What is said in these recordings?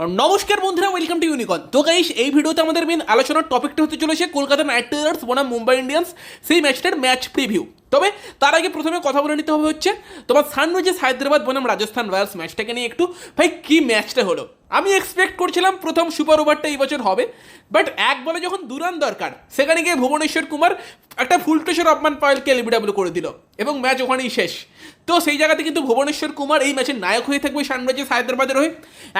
নমস্কার বন্ধুরা welcome to ইউনিকন তো গাইস এই ভিডিওতে আমাদের মেন আলোচনার টপিকটা হতে চলেছে কলকাতা নাইট রাইডার্স বনাম মুম্বাই ইন্ডিয়ান্স সেই ম্যাচটার ম্যাচ প্রিভিউ তবে তার আগে প্রথমে কথা বলে নিতে হবে হচ্ছে, তোমার সানরাইজার্স হায়দ্রাবাদ বনাম রাজস্থান রয়্যালস ম্যাচটাকে নিয়ে একটু, ভাই, কি ম্যাচটা হলো? আমি এক্সপেক্ট করছিলাম প্রথম সুপার ওভারটা এই বছর হবে বাট এক বলে যখন দুরান দরকার, সেখানে গিয়ে ভুবনেশ্বর কুমার একটা ফুল টসের অপমান পায়েলকে এলবিডাব্লিউ করে দিল, এবং ম্যাচ ওখানেই শেষ। তো সেই জায়গাতে কিন্তু ভুবনেশ্বর কুমার এই ম্যাচের নায়ক হয়ে থাকবে সানরাইজার্স হায়দ্রাবাদের হয়ে।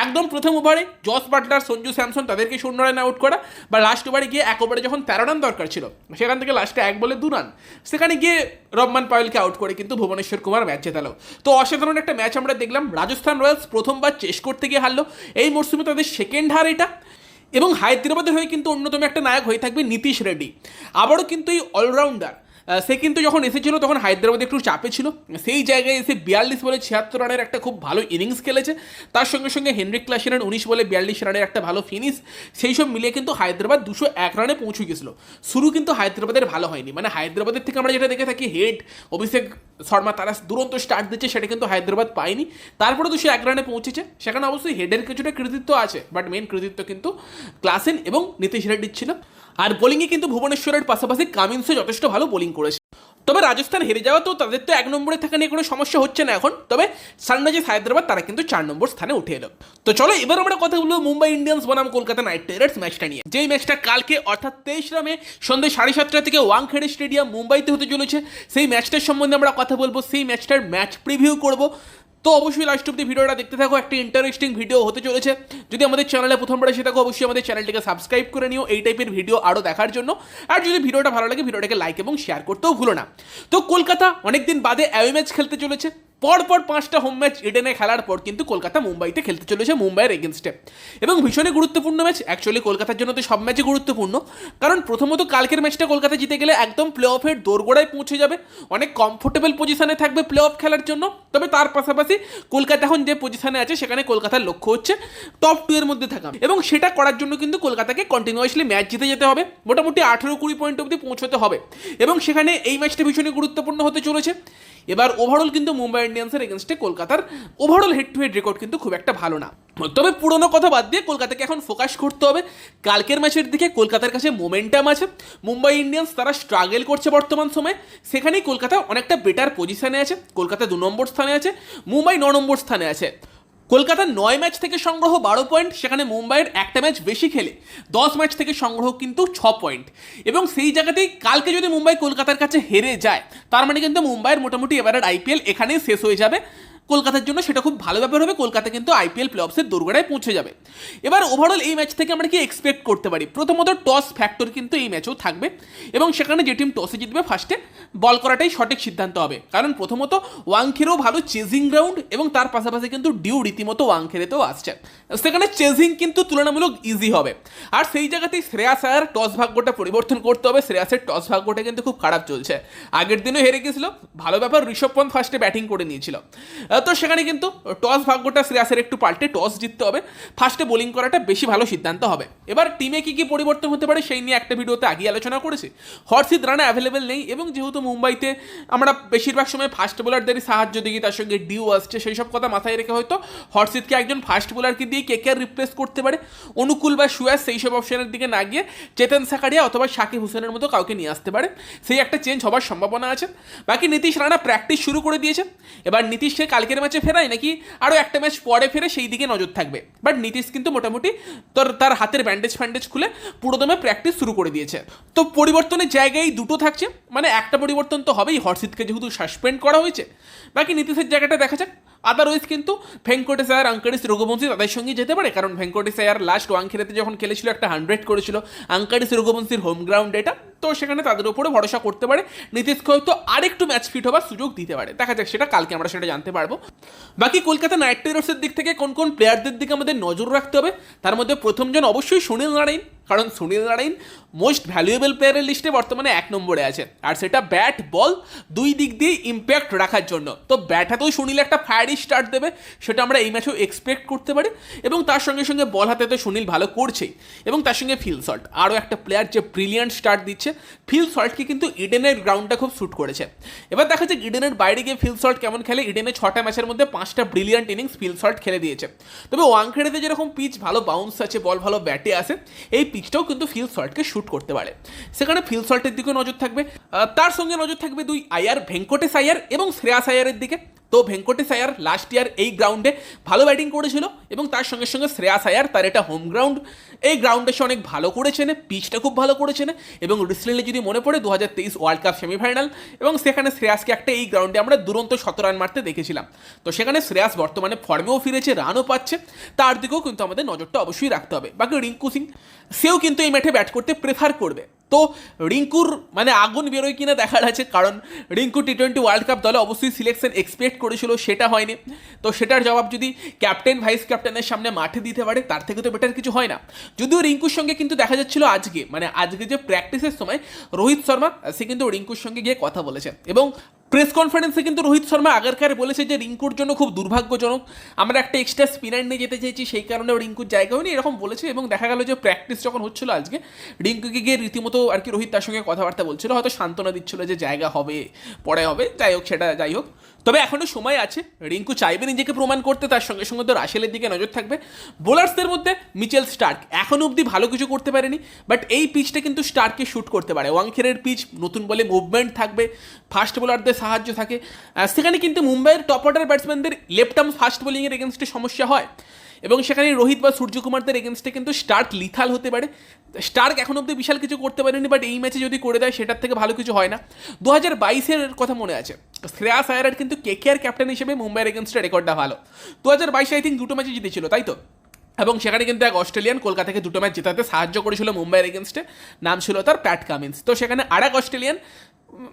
একদম প্রথম ওভারে জস বাটলার, সঞ্জু স্যামসন তাদেরকে শূন্য রান আউট করা, বা লাস্ট ওভারে গিয়ে এক ওভারে যখন তেরো রান দরকার ছিল, সেখান থেকে লাস্টে এক বলে দু রান সেখানে গিয়ে রহমান পায়েলকে আউট করে কিন্তু ভুবনেশ্বর কুমার ম্যাচ জেতালো। তো অসাধারণ একটা ম্যাচ আমরা দেখলাম। রাজস্থান রয়্যালস প্রথমবার চেস করতে গিয়ে হারলো। এই মরশুমে তাদের সেকেন্ড হার এটা। এবং হায়দ্রাবাদের হয়ে কিন্তু অন্যতম একটা নায়ক হয়ে থাকবে নীতিশ রেড্ডি। আবারও কিন্তু এই অলরাউন্ডার সে কিন্তু যখন এসেছিল, তখন হায়দ্রাবাদ একটু চাপে ছিল। সেই জায়গায় এসে বিয়াল্লিশ বলে ছিয়াত্তর রানের একটা খুব ভালো ইনিংস খেলেছে। তার সঙ্গে সঙ্গে হেনরিক ক্লাসেনের উনিশ বলে বিয়াল্লিশ রানের একটা ভালো ফিনিশ সেই সব মিলিয়ে কিন্তু হায়দ্রাবাদ দুশো এক রানে পৌঁছে গেছিল। শুরু কিন্তু হায়দ্রাবাদের ভালো হয়নি। মানে হায়দ্রাবাদের থেকে আমরা যেটা দেখে থাকি, হেড অভিষেক শর্মা তারা দুরন্ত স্টার্ট দিচ্ছে, সেটা কিন্তু হায়দ্রাবাদ পায়নি। তারপরে দুশো এক রানে পৌঁছেছে। সেখানে অবশ্যই হেডের কিছুটা কৃতিত্ব আছে বাট মেন কৃতিত্ব কিন্তু ক্লাসেন এবং নীতিশ রেড্ডির ছিল। আর বোলিংয়ে কিন্তু ভুবনেশ্বরের পাশাপাশি কামিন্সও যথেষ্ট ভালো বোলিং তবে রাজস্থান হেরে যাওয়া তো তাদের তো এক নম্বরে থাকা নিয়ে কোনো সমস্যা হচ্ছে না এখন। তবে সানরাইজার্স হায়দ্রাবাদ তারা কিন্তু চার নম্বর স্থানে উঠে এলো। তো চলো এবার আমরা কথা বলব মুম্বাই ইন্ডিয়ান্স বনাম কলকাতা নাইট রাইডার্স ম্যাচটা নিয়ে। যেই ম্যাচটা কালকে অর্থাৎ তেইশরা রামে সন্ধ্যে সাড়ে সাতটা থেকে ওয়াংখেড়ে স্টেডিয়াম মুম্বাইতে হতে চলেছে, সেই ম্যাচটার সম্বন্ধে আমরা কথা বলব, সেই ম্যাচটার ম্যাচ প্রিভিউ করব। তো অবশ্যই লাস্ট অব্দি ভিডিওটা দেখতে থাকো, একটা ইন্টারেস্টিং ভিডিও হতে চলেছে। যদি আমাদের চ্যানেলে প্রথমবার এসে থাকো, অবশ্যই আমাদের চ্যানেলটিকে সাবস্ক্রাইব করে নিও, এই টাইপের ভিডিও আরও দেখার জন্য। আর যদি ভিডিওটা ভালো লাগে, ভিডিওটাকে লাইক এবং শেয়ার করতেও ভুলো না। তো কলকাতা অনেকদিন বাদে অ্যাওয়ে ম্যাচ খেলতে চলেছে। পরপর পাঁচটা হোম ম্যাচ ইডেনে খেলার পর কিন্তু কলকাতা মুম্বাইতে খেলতে চলেছে মুম্বাইয়ের এগেনস্টে এবং ভীষণই গুরুত্বপূর্ণ ম্যাচ অ্যাকচুয়ালি কলকাতার জন্য তো সব ম্যাচই গুরুত্বপূর্ণ। কারণ প্রথমত কালকের ম্যাচটা কলকাতা জিতে গেলে একদম প্লে অফের দোরগোড়ায় পৌঁছে যাবে। অনেক কমফোর্টেবল পজিশনে থাকবে প্লে অফ খেলার জন্য। তবে তার পাশাপাশি কলকাতা এখন যে পজিশনে আছে, সেখানে কলকাতার লক্ষ্য হচ্ছে টপ টু এর মধ্যে থাকা। এবং সেটা করার জন্য কিন্তু কলকাতাকে কন্টিনিউয়াসলি ম্যাচ জিতে যেতে হবে। মোটামুটি আঠেরো কুড়ি পয়েন্ট অবধি পৌঁছতে হবে। এবং সেখানে এই ম্যাচটা ভীষণই গুরুত্বপূর্ণ হতে চলেছে। এবার ওভারঅল কিন্তু মুম্বাই ইন্ডিয়ান্সের এগেনস্টে কলকাতার overall head to head record কিন্তু খুব একটা ভালো না। তবে পুরনো কথা বাদ দিয়ে কলকাতাকে এখন ফোকাস করতে হবে। কালকের ম্যাচের দিকে কলকাতার কাছে মোমেন্টাম আছে। মুম্বাই ইন্ডিয়ান্স তারা স্ট্রাগল করছে বর্তমান সময়ে। সেখানেই কলকাতা অনেকটা বেটার পজিশনে আছে। কলকাতা দু নম্বর স্থানে আছে। মুম্বাই ন নম্বর স্থানে আছে। কলকাতার নয় ম্যাচ থেকে সংগ্রহ বারো পয়েন্ট, সেখানে মুম্বাইয়ের একটা ম্যাচ বেশি খেলে দশ ম্যাচ থেকে সংগ্রহ কিন্তু ছ পয়েন্ট। এবং সেই জায়গাতেই কালকে যদি মুম্বাই কলকাতার কাছে হেরে যায়, তার মানে কিন্তু মুম্বাইয়ের মোটামুটি এবারের আইপিএল এখানেই শেষ হয়ে যাবে। কলকাতার জন্য সেটা খুব ভালো ব্যাপার হবে। কলকাতা কিন্তু আইপিএল প্লে অফসের দোরগোড়ায় পৌঁছে যাবে। এবার ওভারঅল এই ম্যাচ থেকে আমরা কি এক্সপেক্ট করতে পারি? প্রথমত টস ফ্যাক্টর কিন্তু এই ম্যাচেও থাকবে এবং সেখানে যে টিম টসে জিতবে ফার্স্টে বল করাটাই সঠিক সিদ্ধান্ত হবে। কারণ প্রথমত ওয়াংখেরও ভালো চেজিং গ্রাউন্ড এবং তার পাশাপাশি কিন্তু ডিউ রীতিমতো ওয়াংখেরেতেও আসছে। সেখানে চেজিং কিন্তু তুলনামূলক ইজি হবে। আর সেই জায়গাতেই শ্রেয়াস আয়ার টস ভাগ্যটা পরিবর্তন করতে হবে। শ্রেয়াসের টস ভাগ্যটা কিন্তু খুব খারাপ চলছে। আগের দিনও হেরে গেছিল। ভালো ব্যাপার, ঋষভ পন্থ ফার্স্টে ব্যাটিং করে নিয়েছিল। তো সেখানে কিন্তু টস ভাগ্যটা শ্রেয়াসের একটু পাল্টে টস জিততে হবে। ফার্স্টে বোলিং করাটা বেশি ভালো সিদ্ধান্ত হবে। এবার টিমে কি কি পরিবর্তন হতে পারে সেই নিয়ে একটা ভিডিওতে আগে আলোচনা করেছি। হর্ষিত রানা অ্যাভেলেবেল নেই এবং যেহেতু মুম্বাইতে আমরা বেশিরভাগ সময় ফাস্ট বোলারদেরই সাহায্য দিই, তার সঙ্গে ডিউ আসছে সেই সব কথা মাথায় রেখে হয়তো হর্ষিতকে একজন ফাস্ট বোলারকে দিয়ে কে কে রিপ্লেস করতে পারে? অনুকূল বা সুয়াস সেই সব অপশনের দিকে না গিয়ে চেতন সাকারিয়া অথবা শাকিব হোসেনের মতো কাউকে নিয়ে আসতে পারে। সেই একটা চেঞ্জ হবার সম্ভাবনা আছে। বাকি নীতিশ রানা প্র্যাকটিস শুরু করে দিয়েছে। এবার নীতিশকে কালকের ম্যাচে ফেরায় নাকি? আরও একটা ম্যাচ পরে ফেরে সেই দিকে নজর থাকবে। বাট নীতিশ কিন্তু মোটামুটি তোর, তার হাতের ব্যান্ডেজ ফ্যান্ডেজ খুলে পুরোদমে প্র্যাকটিস শুরু করে দিয়েছে। তো পরিবর্তনের জায়গায় দুটো থাকছে। মানে একটা পরিবর্তন তো হবেই। হর্ষিতকে যেহেতু সাসপেন্ড করা হয়েছে। বাকি নীতিশের জায়গাটা দেখা যাক। আদারওয়াইজ কিন্তু ভেঙ্কটেশ আয়ার আঙ্কারিস রঘুবংশী তাদের সঙ্গে যেতে পারে। কারণ ভেঙ্কটেশ আয়ার লাস্ট ওয়াংখেড়েতে যখন খেলেছিল, একটা হান্ড্রেড করেছিল। আঙ্কারিস রঘুবংশীর হোম গ্রাউন্ড এটা। তো সেখানে তাদের উপরে ভরসা করতে পারে। নীতিশকে হয়তো আরেকটু ম্যাচ ফিট হবার সুযোগ দিতে পারে। দেখা যাক সেটা, কালকে আমরা সেটা জানতে পারব। বাকি কলকাতা নাইট রাইডার্সের দিক থেকে কোন কোন প্লেয়ারদের দিকে আমাদের নজর রাখতে হবে, তার মধ্যে প্রথমজন অবশ্যই সুনীল নারায়ণ। কারণ সুনীল নারায়ণ মোস্ট ভ্যালুয়েবল প্লেয়ারের লিস্টে বর্তমানে এক নম্বরে আছে। আর সেটা ব্যাট বল দুই দিক দিয়ে ইম্প্যাক্ট রাখার জন্য। তো ব্যাট হাতেও সুনীল একটা ফায়ারি স্টার্ট দেবে, সেটা আমরা এই ম্যাচেও এক্সপেক্ট করতে পারি। এবং তার সঙ্গে সঙ্গে বল হাতে তো সুনীল ভালো করছেই। এবং তার সঙ্গে ফিল সল্ট আরও একটা প্লেয়ার যে ব্রিলিয়ান্ট স্টার্ট দিচ্ছে ফিল সল্টকে কিন্তু ইডেনের গ্রাউন্ডটা খুব স্যুট করেছে। এবার দেখা যাক ইডেনের বাইরে গিয়ে ফিল সল্ট কেমন খেলে। ইডেনের ছটা ম্যাচের মধ্যে পাঁচটা ব্রিলিয়ান্ট ইনিংস ফিল সল্ট খেলে দিয়েছে। তবে ওয়াংখেড়েতে যেরকম পিচ ভালো বাউন্স আছে বল ভালো ব্যাটে আসে, এই পিচটাও কিন্তু ফিল সল্টকে শ্যুট করতে পারে। সেখানে ফিল সল্টের দিকেও নজর থাকবে। তার সঙ্গে নজর থাকবে দুই আয়ার ভেঙ্কটেশ আয়ার এবং শ্রেয়াস আয়ারের দিকে। তো ভেঙ্কটেশ আয়ার লাস্ট ইয়ার এই গ্রাউন্ডে ভালো ব্যাটিং করেছিল এবং তার সঙ্গে সঙ্গে শ্রেয়াস আয়ার তার এটা হোম গ্রাউন্ড এই গ্রাউন্ডে সে অনেক ভালো করেছেন পিচটা খুব ভালো করেছেন এবং রিসেন্টলি যদি মনে পড়ে দু হাজার তেইশ ওয়ার্ল্ড কাপ সেমিফাইনাল এবং সেখানে শ্রেয়াসকে একটা এই গ্রাউন্ডে আমরা দুরন্ত শত রান মারতে দেখেছিলাম। তো সেখানে শ্রেয়াস বর্তমানে ফর্মেও ফিরেছে রানও পাচ্ছে। তার দিকেও কিন্তু আমাদের নজরটা অবশ্যই রাখতে হবে। বাকি রিঙ্কু সিং, সেও কিন্তু এই ম্যাচে ব্যাট করতে প্রেফার করবে। তো রিঙ্কুর মানে আগুন বেরোয় কিনা দেখার আছে, কারণ Rinku T twenty world cup দলে অবশ্যই সিলেকশন এক্সপেক্ট করেছিল, সেটা হয়নি। তো সেটার জবাব যদি ক্যাপ্টেন ভাইস ক্যাপ্টেনের সামনে মাঠে দিতে পারে, তার থেকে তো বেটার কিছু হয় না। যদিও রিঙ্কুর সঙ্গে কিন্তু দেখা যাচ্ছিল আজকে মানে আজকে যে প্র্যাকটিসের সময়, রোহিত শর্মা, সে কিন্তু রিঙ্কুর সঙ্গে গিয়ে কথা বলেছে। এবং প্রেস কনফারেন্সে কিন্তু রোহিত শর্মা আগেরকার বলেছে যে রিঙ্কুর জন্য খুব দুর্ভাগ্যজনক। আমরা একটা এক্সট্রা স্পিনার নিয়ে যেতে চাইছি, সেই কারণে রিঙ্কুর জায়গা হয়নি, এরকম বলেছে এবং দেখা গেল যে প্র্যাকটিস যখন হচ্ছিল আজকে, রিঙ্কুকে গিয়ে রীতিমতো আর কি রোহিত তার সঙ্গে কথাবার্তা বলছিল, হয়তো সান্ত্বনা দিচ্ছিল যে জায়গা হবে, পরে হবে, যাই হোক সেটা যাই হোক। তবে এখনও সময় আছে। রিঙ্কু চাইবে নিজেকে প্রমাণ করতে, তার সঙ্গে সঙ্গে তো রাশেলের দিকে নজর থাকবে। বোলার্সদের মধ্যে মিচেল স্টার্ক এখনও অবধি ভালো কিছু করতে পারেনি, বাট এই পিচটা কিন্তু স্টার্ককে শ্যুট করতে পারে। ওয়াংখেরের পিচ, নতুন বলে মুভমেন্ট থাকবে, ফাস্ট বোলারদের সাহায্য থাকে। সেখানে কিন্তু মুম্বাইয়ের টপ অর্ডার ব্যাটসম্যানদের লেফট আর্ম ফাস্ট বোলিংয়ের এগেনস্টে সমস্যা হয়। এবং সেখানে রোহিত বা সূর্যকুমারদের এগেনস্টে কিন্তু স্টার্ক লিথাল হতে পারে। স্টার্ক এখন অব্দি বিশাল কিছু করতে পারেনি বাট এই ম্যাচে যদি করে দেয়, সেটার থেকে ভালো কিছু হয় না। দু হাজার বাইশের কথা মনে আছে। শ্রেয়াস আয়ারের কিন্তু কে কে আর ক্যাপ্টেন হিসেবে মুম্বাইয়ের এগেনস্টে রেকর্ডটা ভালো। দু হাজার বাইশে আই থিঙ্ক দুটো ম্যাচে জিতেছিল, তাই তো? এবং সেখানে কিন্তু এক অস্ট্রেলিয়ান কলকাতাকে দুটো ম্যাচ জেতাতে সাহায্য করেছিল মুম্বাইয়ের এগেনস্টে নাম ছিল তার প্যাট কামিন্স তো সেখানে আর এক অস্ট্রেলিয়ান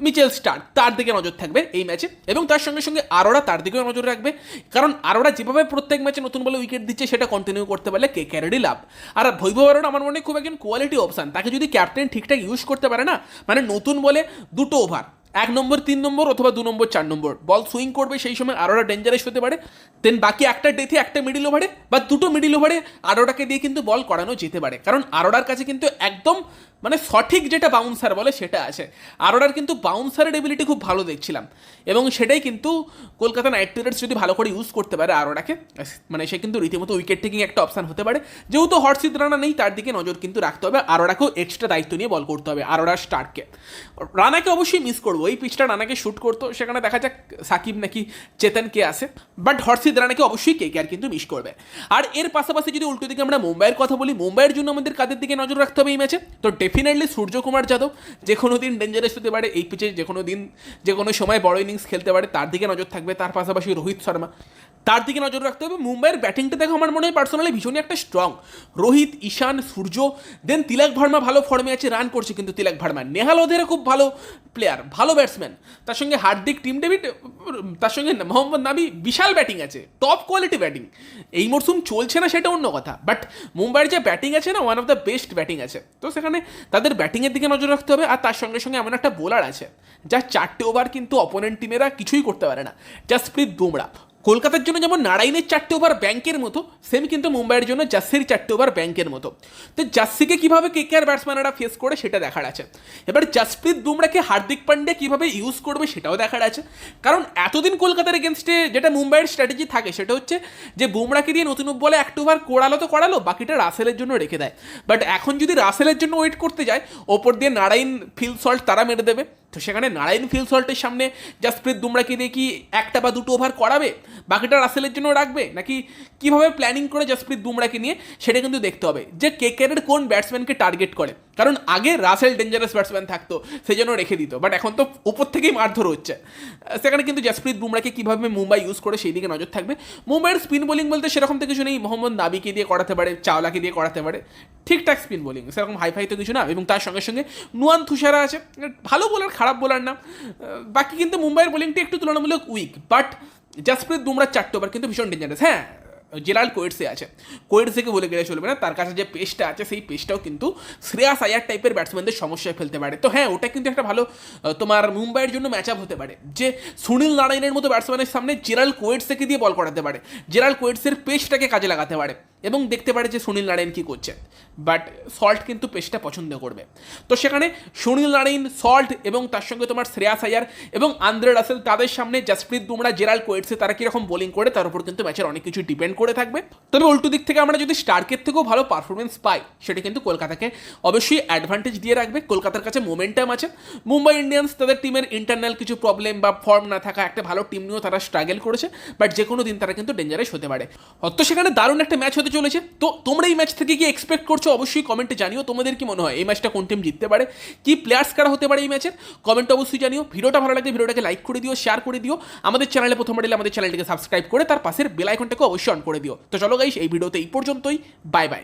মিচেল স্টার তার দিকে নজর থাকবে এই ম্যাচে এবং তার সঙ্গে সঙ্গে আরোরা তার দিকেও নজর রাখবে। কারণ আরোরা যেভাবে প্রত্যেক ম্যাচে নতুন বলে উইকেট দিচ্ছে, সেটা কন্টিনিউ করতে পারলে কে ক্যারেডি লাভ? আর ভৈভব আরোরা আমার মনে খুব একজন কোয়ালিটি অপশান তাকে যদি ক্যাপ্টেন ঠিকঠাক ইউজ করতে পারে না মানে নতুন বলে দুটো ওভার এক নম্বর, তিন নম্বর অথবা দু নম্বর, চার নম্বর। বল সুইং করবে, সেই সময় আরোরা ডেঞ্জারাস হতে পারে। দেন বাকি একটা ডেথে একটা মিডিল ওভারে বা দুটো মিডিল ওভারে আরোরাকে দিয়ে কিন্তু বল করানো যেতে পারে। কারণ আরোরার কাছে কিন্তু একদম মানে সঠিক যেটা বাউন্সার বলে সেটা আছে। আরোরার কিন্তু বাউন্সারের এবিলিটি খুব ভালো দেখছিলাম। এবং সেটাই কিন্তু কলকাতা নাইট রাইডার্স যদি ভালো করে ইউজ করতে পারে আরোরাকে মানে সে কিন্তু রীতিমতো উইকেট টেকিং একটা অপশান হতে পারে। যেহেতু হর্ষিত রানা নেই, তার দিকে নজর কিন্তু রাখতে হবে। আরোরাকেও এক্সট্রা দায়িত্ব নিয়ে বল করতে হবে আরোরা স্টার্টকে রানাকে অবশ্যই মিস করব। এই পিচটা রানাকে শ্যুট করতো, সেখানে দেখা যাক সাকিব নাকি চেতন কে আসে বাট হর্ষিত রানাকে অবশ্যই কে কে আর কিন্তু মিস করবে। আর এর পাশাপাশি যদি উল্টো দিকে আমরা মুম্বাইয়ের কথা বলি, মুম্বাইয়ের জন্য আমাদের কাদের দিকে নজর রাখতে হবে এই ম্যাচে? তো ডেফিনেটলি সূর্যকুমার যাদব, যে কোনো দিন ডেঞ্জারাস হতে পারে এই পিচে যে কোনো দিন, যে কোনো সময় বড় ইনিংস খেলতে পারে, তার দিকে নজর থাকবে। তার পাশাপাশি রোহিত শর্মা, তার দিকে নজর রাখতে হবে। মুম্বাইয়ের ব্যাটিংটা দেখো, আমার মনে হয় পার্সোনালি ভীষণই একটা স্ট্রং রোহিত, ঈশান, সূর্য দেন তিলক ভার্মা ভালো ফর্মে আছে রান করছে কিন্তু তিলক ভার্মা। নেহাল ওদের খুব ভালো প্লেয়ার ভালো ব্যাটসম্যান তার সঙ্গে হার্দিক, টিম ডেভিড, তার সঙ্গে মোহাম্মদ নাবি, বিশাল ব্যাটিং আছে টপ কোয়ালিটি ব্যাটিং এই মরশুম চলছে না সেটা অন্য কথা বাট মুম্বাইয়ের যে ব্যাটিং আছে না one of the best batting আছে। তো সেখানে তাদের ব্যাটিংয়ের দিকে নজর রাখতে হবে, আর তার সঙ্গে সঙ্গে এমন একটা বোলার আছে, যা চারটে ওভার কিন্তু অপোনেন্ট টিমেরা কিছুই করতে পারে না। জাসপ্রীত বুমরা কলকাতার জন্য যেমন নারায়ণের চারটে ওভার ব্যাংকের মতো সেম কিন্তু মুম্বাইয়ের জন্য জার্সির চারটে ওভার ব্যাংকের মতো। তো জার্সিকে কীভাবে কে কে আর ব্যাটসম্যানরা ফেস করে সেটা দেখার আছে। এবার জাসপ্রীত বুমরাকে হার্দিক পান্ডে কীভাবে ইউজ করবে সেটাও দেখার আছে। কারণ এতদিন কলকাতার এগেনস্টে যেটা মুম্বাইয়ের স্ট্র্যাটেজি থাকে সেটা হচ্ছে যে বুমরাকে দিয়ে নতুন বলে একটা ওভার কোড়ালো তো করালো বাকিটা রাসেলের জন্য রেখে দেয়। বাট এখন যদি রাসেলের জন্য ওয়েট করতে যায়, ওপর দিয়ে নারায়ণ, ফিল সল্ট তারা মেরে দেবে। তো সেখানে নারায়ণ ফিল সল্টের সামনে জাসপ্রীত বুমরাকে দিয়ে কি একটা বা দুটো ওভার করাবে? বাকিটা রাসেলের জন্য রাখবে? নাকি কীভাবে প্ল্যানিং করে জাসপ্রীত বুমরাকে নিয়ে সেটা কিন্তু দেখতে হবে। যে কেকেরের কোন ব্যাটসম্যানকে টার্গেট করে। কারণ আগে রাসেল ডেঞ্জারাস ব্যাটসম্যান থাকতো সেই জন্য রেখে দিত। বাট এখন তো উপর থেকেই মারধর হচ্ছে। সেখানে কিন্তু জাসপ্রীত বুমরাকে কীভাবে মুম্বাই ইউজ করে সেই দিকে নজর থাকবে। মুম্বাইয়ের স্পিন বোলিং বলতে সেরকম তো কিছু নেই। মোহাম্মদ নাবিকে দিয়ে করাতে পারে, চাওলাকে দিয়ে করাতে পারে। ঠিকঠাক স্পিন বোলিং সেরকম হাইফাই তো কিছু না, এবং তার সঙ্গে সঙ্গে নুয়ান তুষারা আছে, ভালো বোলার খারাপ বোলার না বাকি কিন্তু মুম্বাইয়ের বোলিংটা একটু তুলনামূলক উইক বাট জাসপ্রীত বুমরার চারটে ওভার কিন্তু ভীষণ ডেঞ্জারাস হ্যাঁ জেরাল্ড কোয়েটসে আছে, কোয়েটসেকে বলে গেলে চলবে না, তার কাছে যে পেসটা আছে, সেই পেসটাও কিন্তু শ্রেয়াস আয়ার টাইপের ব্যাটসম্যানদের সমস্যায় ফেলতে পারে, তো হ্যাঁ ওটা কিন্তু একটা ভালো তোমার মুম্বাইয়ের জন্য ম্যাচ আপ হতে পারে, যে সুনীল নারায়ণের মতো ব্যাটসম্যানের সামনে জেরাল কোয়েটসেকে দিয়ে বল করাতে পারে জেরাল কোয়েটসের পেসটাকে কাজে লাগাতে পারে এবং দেখতে পারে যে সুনীল নারায়ণ কী করছে। বাট সল্ট কিন্তু পেসটা পছন্দ করবে। তো সেখানে সুনীল নারায়ণ সল্ট এবং তার সঙ্গে তোমার শ্রেয়াস আয়ার এবং আন্দ্রে রাসেল তাদের সামনে জাসপ্রীত বুমরা, জেরাল কোয়েটসে তারা কীরকম বোলিং করে, তার উপর কিন্তু ম্যাচের অনেক কিছু ডিপেন্ড করে থাকবে। তবে উল্টো দিক থেকে আমরা যদি স্টার্কের থেকেও ভালো পারফরমেন্স পাই, সেটা কিন্তু কলকাতাকে অবশ্যই অ্যাডভান্টেজ দিয়ে রাখবে। কলকাতার কাছে মোমেন্টাম আছে। মুম্বাই ইন্ডিয়ান্স তাদের টিমের ইন্টারনাল কিছু প্রবলেম বা ফর্ম না থাকা একটা ভালো টিম নিয়েও তারা স্ট্রাগল করেছে। বাট যে কোনো দিন তারা কিন্তু ডেঞ্জারাস হতে পারে। তো সেখানে দারুণ একটা ম্যাচ হতে চলেছে। তো তোমরা এই ম্যাচ থেকে কি এক্সপেক্ট করছ? অবশ্যই কমেন্টে জানিও। তোমাদের কি মনে হয়? এই ম্যাচটা কোন টিম জিততে পারে? কি প্লেয়ার্স কারা হতে পারে এই ম্যাচের কমেন্ট অবশ্যই জানিও। ভিডিওটা ভালো লাগে ভিডিওটাকে লাইক করে দিও শেয়ার করে দিও। আমাদের চ্যানেলে প্রথম এলে আমাদের চ্যানেলটিকে সাবস্ক্রাইব করে, তার পাশের বেল আইকনটাকে অবশ্যই অন করে দিও। তো চলো গাইস এই ভিডিওতে এই পর্যন্তই। Bye bye